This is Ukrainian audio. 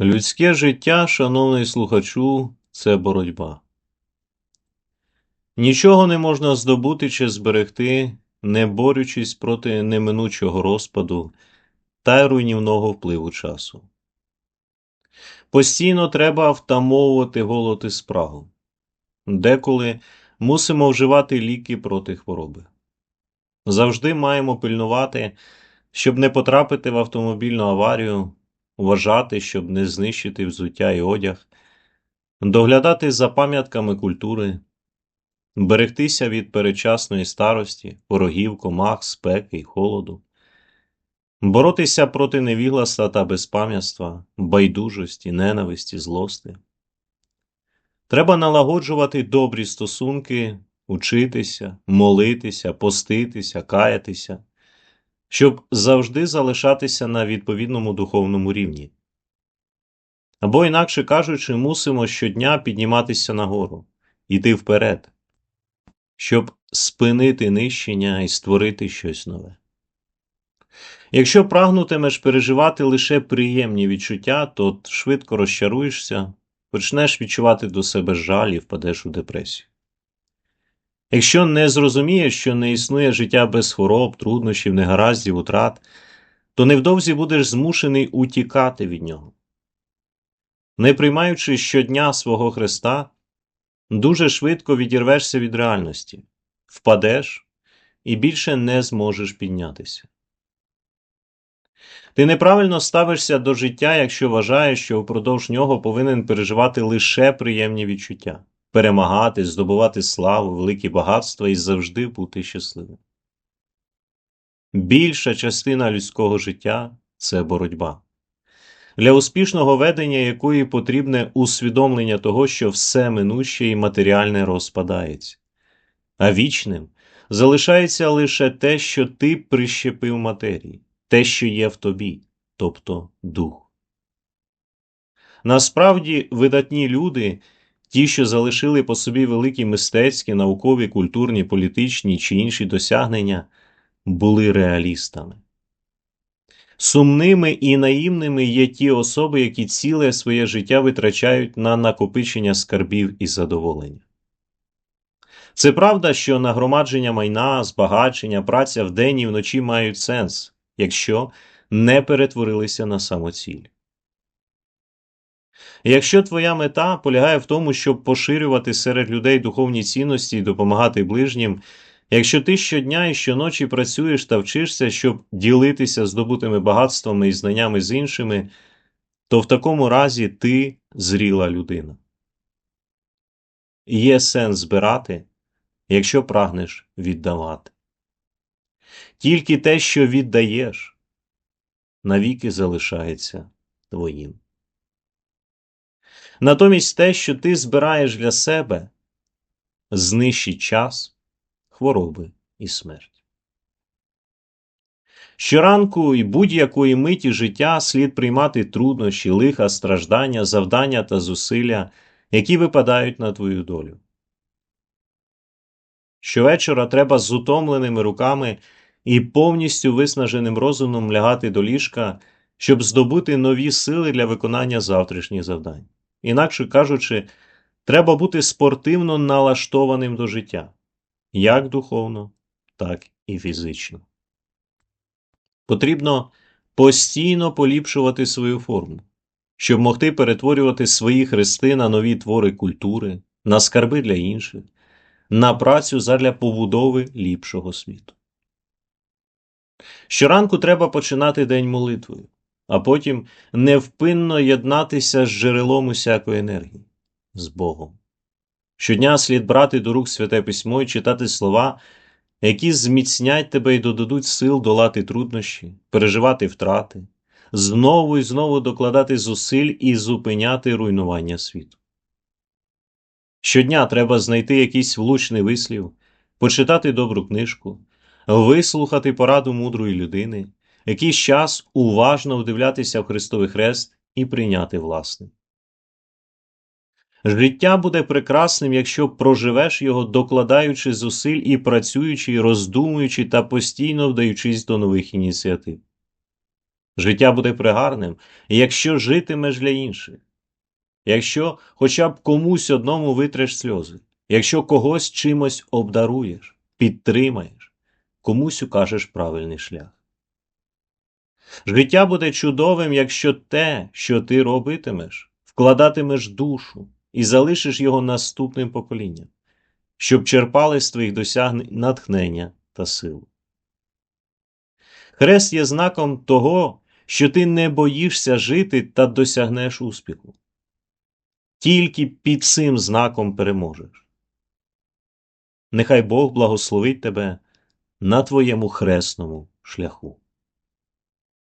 Людське життя, шановний слухачу, це боротьба. Нічого не можна здобути чи зберегти, не борючись проти неминучого розпаду та руйнівного впливу часу. Постійно треба втамовувати голод і спрагу. Деколи мусимо вживати ліки проти хвороби. Завжди маємо пильнувати, щоб не потрапити в автомобільну аварію, вважати, щоб не знищити взуття і одяг, доглядати за пам'ятками культури, берегтися від перечасної старості, ворогів, комах, спеки й холоду, боротися проти невігластва та безпам'ятства, байдужості, ненависті, злости. Треба налагоджувати добрі стосунки, учитися, молитися, поститися, каятися, щоб завжди залишатися на відповідному духовному рівні. Або, інакше кажучи, мусимо щодня підніматися нагору, йти вперед, щоб спинити нищення і створити щось нове. Якщо прагнутимеш переживати лише приємні відчуття, то швидко розчаруєшся, почнеш відчувати до себе жаль і впадеш у депресію. Якщо не зрозумієш, що не існує життя без хвороб, труднощів, негараздів, утрат, то невдовзі будеш змушений утікати від нього. Не приймаючи щодня свого Христа, дуже швидко відірвешся від реальності, впадеш і більше не зможеш піднятися. Ти неправильно ставишся до життя, якщо вважаєш, що впродовж нього повинен переживати лише приємні відчуття, перемагати, здобувати славу, великі багатства і завжди бути щасливим. Більша частина людського життя це боротьба, для успішного ведення якої потрібне усвідомлення того, що все минуще і матеріальне розпадається, а вічним залишається лише те, що ти прищепив матерії те, що є в тобі, тобто дух. Насправді, видатні люди, ті, що залишили по собі великі мистецькі, наукові, культурні, політичні чи інші досягнення, були реалістами. Сумними і наївними є ті особи, які ціле своє життя витрачають на накопичення скарбів і задоволення. Це правда, що нагромадження майна, збагачення, праця вдень і вночі мають сенс, якщо не перетворилися на самоціль. Якщо твоя мета полягає в тому, щоб поширювати серед людей духовні цінності і допомагати ближнім, якщо ти щодня і щоночі працюєш та вчишся, щоб ділитися здобутими багатствами і знаннями з іншими, то в такому разі ти зріла людина. Є сенс збирати, якщо прагнеш віддавати. Тільки те, що віддаєш, навіки залишається твоїм. Натомість те, що ти збираєш для себе, знищить час, хвороби і смерть. Щоранку і будь-якої миті життя слід приймати труднощі, лиха, страждання, завдання та зусилля, які випадають на твою долю. Щовечора треба з утомленими руками і повністю виснаженим розумом лягати до ліжка, щоб здобути нові сили для виконання завтрашніх завдань. Інакше кажучи, треба бути спортивно налаштованим до життя, як духовно, так і фізично. Потрібно постійно поліпшувати свою форму, щоб могти перетворювати свої хрести на нові твори культури, на скарби для інших, на працю задля побудови ліпшого світу. Щоранку треба починати день молитвою, а потім невпинно єднатися з джерелом усякої енергії, з Богом. Щодня слід брати до рук святе письмо і читати слова, які зміцнять тебе і додадуть сил долати труднощі, переживати втрати, знову і знову докладати зусиль і зупиняти руйнування світу. Щодня треба знайти якийсь влучний вислів, почитати добру книжку, вислухати пораду мудрої людини, якийсь час уважно вдивлятися в Христовий Хрест і прийняти власне. Життя буде прекрасним, якщо проживеш його, докладаючи зусиль і працюючи, і роздумуючи та постійно вдаючись до нових ініціатив. Життя буде пригарним, якщо житимеш для інших, якщо хоча б комусь одному витреш сльози, якщо когось чимось обдаруєш, підтримаєш, комусь укажеш правильний шлях. Життя буде чудовим, якщо те, що ти робитимеш, вкладатимеш душу і залишиш його наступним поколінням, щоб черпали з твоїх досягнень натхнення та силу. Хрест є знаком того, що ти не боїшся жити та досягнеш успіху. Тільки під цим знаком переможеш. Нехай Бог благословить тебе на твоєму хресному шляху.